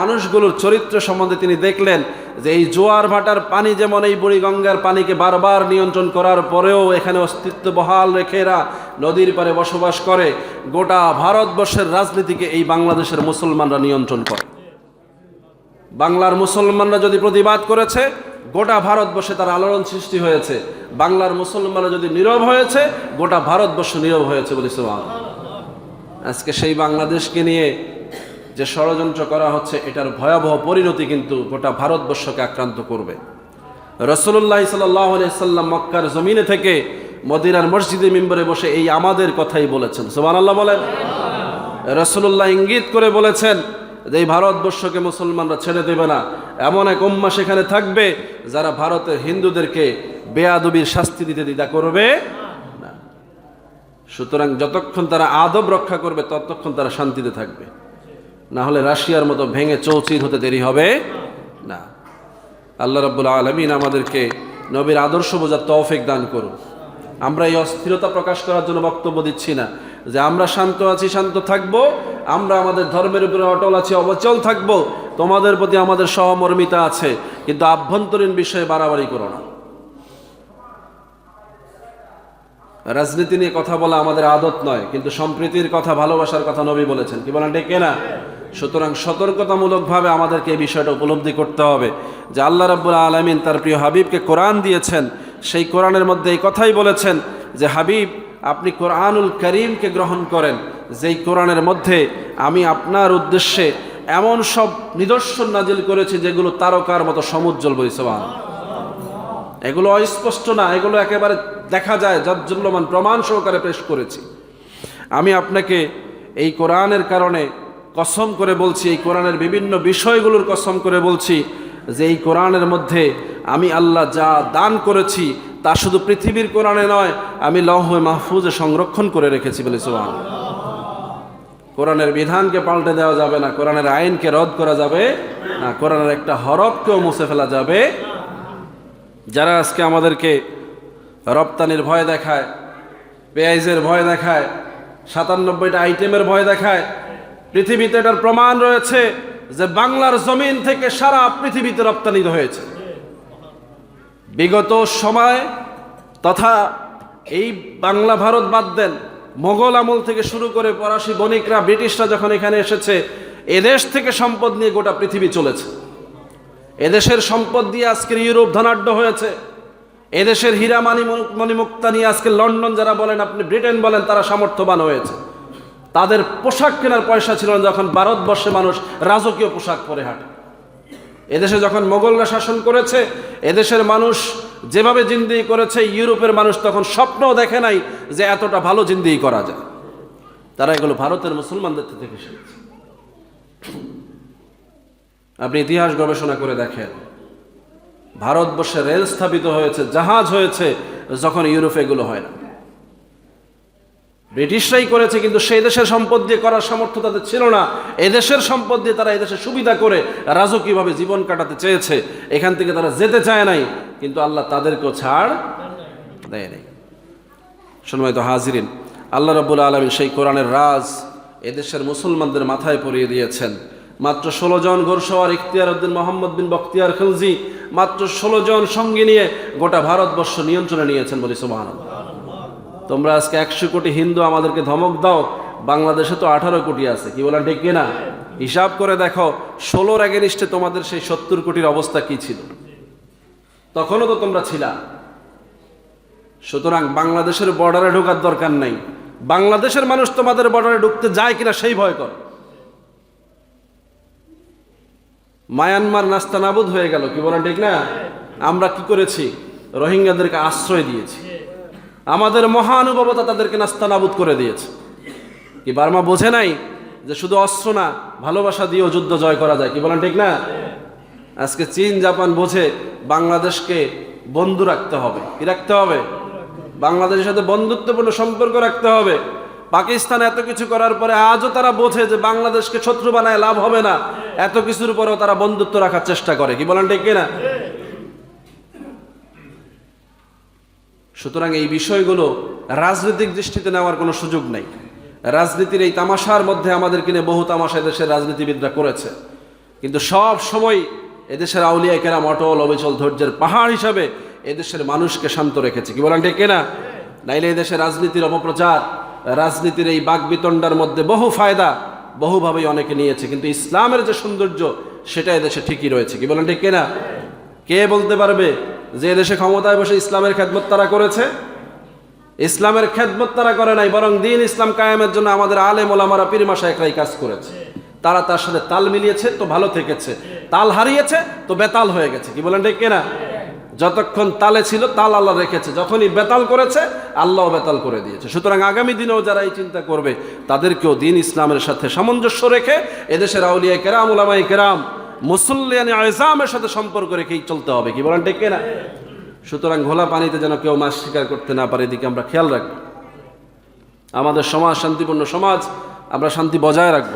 মানুষগুলোর চরিত্র সম্বন্ধে তিনি দেখলেন যে এই জোয়ার ভাটার পানি যেমন এই বুড়িগঙ্গার পানিকে বারবার নিয়ন্ত্রণ করার পরেও এখানে অস্তিত্ব বহাল রেখে এরা নদীর পারে বসবাস করে, গোটা ভারতবর্ষের রাজনীতিকে এই বাংলাদেশের মুসলমানরা নিয়ন্ত্রণ করে। বাংলার মুসলমানরা যদি প্রতিবাদ করেছে, গোটা ভারতবর্ষে তার আলোড়ন সৃষ্টি হয়েছে। বাংলার মুসলমানরা যদি নীরব হয়েছে, গোটা ভারতবর্ষ নীরব হয়েছে বলে আজকে সেই বাংলাদেশকে নিয়ে যে ষড়যন্ত্র করা হচ্ছে, এটার ভয়াবহ পরিণতি কিন্তু গোটা ভারতবর্ষকে আক্রান্ত করবে। রসুল্লাহ সাল্লাম মক্কার জমিনে থেকে মদিনার মসজিদে মিম্বরে বসে এই আমাদের কথাই বলেছেন। সুবান আল্লাহ বলেন? রসুল্লাহ ইঙ্গিত করে বলেছেন যে এই ভারতবর্ষকে মুসলমানরা ছেড়ে দেবে না। এমন এক উম্মা সেখানে থাকবে যারা ভারতের হিন্দুদেরকে বেয়াদবির শাস্তি দিতে দ্বিধা করবে সুতরাং যতক্ষণ তারা আদব রক্ষা করবে, ততক্ষণ তারা শান্তিতে থাকবে। না হলে রাশিয়ার মতো ভেঙে চৌচির হতে দেরি হবে না। আল্লাহ রাব্বুল আলমিন আমাদেরকে নবীর আদর্শ বোঝার তৌফিক দান করুন। আমরা এই অস্থিরতা প্রকাশ করার জন্য বক্তব্য দিচ্ছি না যে আমরা শান্ত আছি, শান্ত থাকব, আমরা আমাদের ধর্মের উপরে অটল আছি, অবচল থাকব, তোমাদের প্রতি আমাদের সহমর্মিতা আছে, কিন্তু আভ্যন্তরীণ বিষয়ে বাড়াবাড়ি করো না। রাজনীতি নিয়ে কথা বলা আমাদের আদত নয়, কিন্তু সম্প্রীতির কথা, ভালোবাসার কথা নবী বলেছেন। কি বলেন, ঠিক না সুতরাং সতর্কতামূলকভাবে আমাদেরকে এই বিষয়টা উপলব্ধি করতে হবে যে আল্লাহ রাব্বুল আলমিন তার প্রিয় হাবিবকে কোরআন দিয়েছেন, সেই কোরআনের মধ্যে এই কথাই বলেছেন যে, হাবিব, আপনি কোরআনুল করিমকে গ্রহণ করেন। যেই কোরআনের মধ্যে আমি আপনার উদ্দেশ্যে এমন সব নিদর্শন নাজিল করেছি যেগুলো তারকার মতো সমুজ্জ্বল বৈসবান এগুলো অস্পষ্ট না, এগুলো একেবারে দেখা যায় জাজ্জল্যমান প্রমাণ সহকারে পেশ করেছি। আমি আপনাকে এই কোরআনের কারণে কসম করে বলছি, এই কোরআনের বিভিন্ন বিষয়গুলোর কসম করে বলছি যে এই কোরআনের মধ্যে আমি আল্লাহ যা দান করেছি তা শুধু পৃথিবীর কোরআনে নয়, আমি লহ মাহফুজে সংরক্ষণ করে রেখেছি বলে সোহান কোরআনের বিধানকে পাল্টে দেওয়া যাবে না, কোরআনের আইনকে রদ করা যাবে না, কোরআনের একটা হরফকেও মুছে ফেলা যাবে। যারা আজকে আমাদেরকে রপ্তানির ভয় দেখায়, পেঁয়াজের ভয় দেখায়, সাতানব্বইটা আইটেমের ভয় দেখায় পৃথিবীতে এটার প্রমাণ রয়েছে যে বাংলার জমিন থেকে সারা পৃথিবীতে রপ্তানি হয়েছে। বিগত সময় তথা এই বাংলা ভারত বাদ দেন, মোগল আমল থেকে শুরু করে ফরাসি বণিকরা, ব্রিটিশরা যখন এখানে এসেছে, এদেশ থেকে সম্পদ নিয়ে গোটা পৃথিবী চলেছে। এদেশের সম্পদ দিয়ে আজকের ইউরোপ ধনাঢ্য হয়েছে। এদেশের হীরা মানি মণিমুক্তা নিয়ে আজকে লন্ডন যারা বলেন, আপনি ব্রিটেন বলেন, তারা সামর্থ্যবান হয়েছে। তাদের পোশাক কেনার পয়সা ছিল না যখন ভারতবর্ষে মানুষ রাজকীয় পোশাক পরে হাঁটে। এদেশে যখন মোগলরা শাসন করেছে, এদেশের মানুষ যেভাবে জিন্দিগি করেছে, ইউরোপের মানুষ তখন স্বপ্নও দেখে নাই যে এতটা ভালো জিন্দিগি করা যায়। তারা এগুলো ভারতের মুসলমানদের থেকে শিখেছে। আপনি ইতিহাস গবেষণা করে দেখেন, ভারতবর্ষে রেল স্থাপিত হয়েছে, জাহাজ হয়েছে, যখন ইউরোপে এগুলো হয় না। ব্রিটিশরাই করেছে, কিন্তু সেই দেশের সম্পদ দিয়ে করার সামর্থ্য তাদের ছিল না। এদেশের সম্পদ দিয়ে তারা এদেশে সুবিধা করে রাজকীয়ভাবে জীবন কাটাতে চেয়েছে, এখান থেকে তারা যেতে চায় নাই, কিন্তু আল্লাহ তাদেরকেও ছাড় দেয় নাই। তো হাজিরিন, আল্লাহ রব্বুল আলমী সেই কোরআনের রাজ এদেশের মুসলমানদের মাথায় পরিয়ে দিয়েছেন। মাত্র ষোলো জন গোরসওয়ার ইখতিয়ার উদ্দিন মোহাম্মদ বিন বখতিয়ার খিলজি, মাত্র ষোলো জন সঙ্গে নিয়ে গোটা ভারতবর্ষ নিয়ন্ত্রণে নিয়েছেন বলি সুবাহ তোমরা আজকে একশো কোটি হিন্দু আমাদেরকে ধমক দাও, বাংলাদেশে তো আঠারো কোটি আছে, কি বলেন ঠিক কিনা? হিসাব করে দেখো, ষোলোর অ্যাগেনিস্টে তোমাদের সেই সত্তর কোটির অবস্থা কি ছিল? তখনও তো তোমরা ছিলা। সুতরাং বাংলাদেশের বর্ডারে ঢোকার দরকার নাই। বাংলাদেশের মানুষ তোমাদের বর্ডারে ঢুকতে যায় কিনা সেই ভয় কর। মায়ানমার নাস্তা নাবুদ হয়ে গেল, কি বলেন ঠিক না? আমরা কি করেছি? রোহিঙ্গাদেরকে আশ্রয় দিয়েছি। আমাদের মহানুভবতা তাদেরকে নাস্তা নাবুদ করে দিয়েছে। কি বার্মা বোঝে নাই যে শুধু অস্ত্র না, ভালোবাসা দিয়েও যুদ্ধ জয় করা যায়, কি বলেন ঠিক না? আজকে চীন, জাপান বোঝে বাংলাদেশকে বন্ধু রাখতে হবে। কি রাখতে হবে? বাংলাদেশের সাথে বন্ধুত্বপূর্ণ সম্পর্ক রাখতে হবে। পাকিস্তান এত কিছু করার পরে আজও তারা বোঝে যে বাংলাদেশকে শত্রু বানায় লাভ হবে না। এত কিছুর উপরেও তারা বন্ধুত্ব রাখার চেষ্টা করে, কি বলেন ঠিক কিনা? সুতরাং এই বিষয়গুলো রাজনৈতিক দৃষ্টিতে নেওয়ার কোনো সুযোগ নেই। রাজনীতির এই তামাশার মধ্যে আমাদের কিনে বহু তামাশা দেশের রাজনীতিবিদরা করেছে। কিন্তু সব সময় এদেশের আউলিয়া কেরাম অটল, অবিচল ধৈর্যের পাহাড় হিসাবে এদেশের মানুষকে শান্ত রেখেছে। কি বলেন ঠিক না নাইলে এদেশের রাজনীতির অপপ্রচার, রাজনীতির এই বাগবিতণ্ডার মধ্যে বহু ফায়দা বহুভাবেই অনেকে নিয়েছে। কিন্তু ইসলামের যে সৌন্দর্য, সেটা এদেশে ঠিকই রয়েছে। কি বলেন ঠিক না কে বলতে পারবে? যে এদেশে ক্ষমতায় বসে ইসলামের খেদমত তারা করেছে, ইসলামের খেদমত তারা করে নাই, বরং দিন ইসলাম কায়েমের জন্য আমাদের আলেম ওলামারা পীরমাশা একরাই কাজ করেছে। তারা তার সাথে তাল মিলিয়েছে, তো ভালো থেকেছে। তাল হারিয়েছে, তো বেতাল হয়ে গেছে। কি বলেন ঠিক কিনা? যতক্ষণ তালে ছিল, তাল আল্লাহ রেখেছে। যখনই বেতাল করেছে আল্লাহ বেতাল করে দিয়েছে। সুতরাং আগামী দিনেও যারা এই চিন্তা করবে, তাদেরকেও দিন ইসলামের সাথে সামঞ্জস্য রেখে এদেশের আউলিয়া কেরাম ওলামাই কেরাম মুসল্লিয়ানি আজামের সাথে সম্পর্ক রেখেই চলতে হবে, কি বলেন ঠিক না সুতরাং ঘোলা পানিতে যেন কেউ মাছ শিকার করতে না পারে, এদিকে আমরা খেয়াল রাখব। আমাদের সমাজ, শান্তিপূর্ণ সমাজ, আমরা শান্তি বজায় রাখব।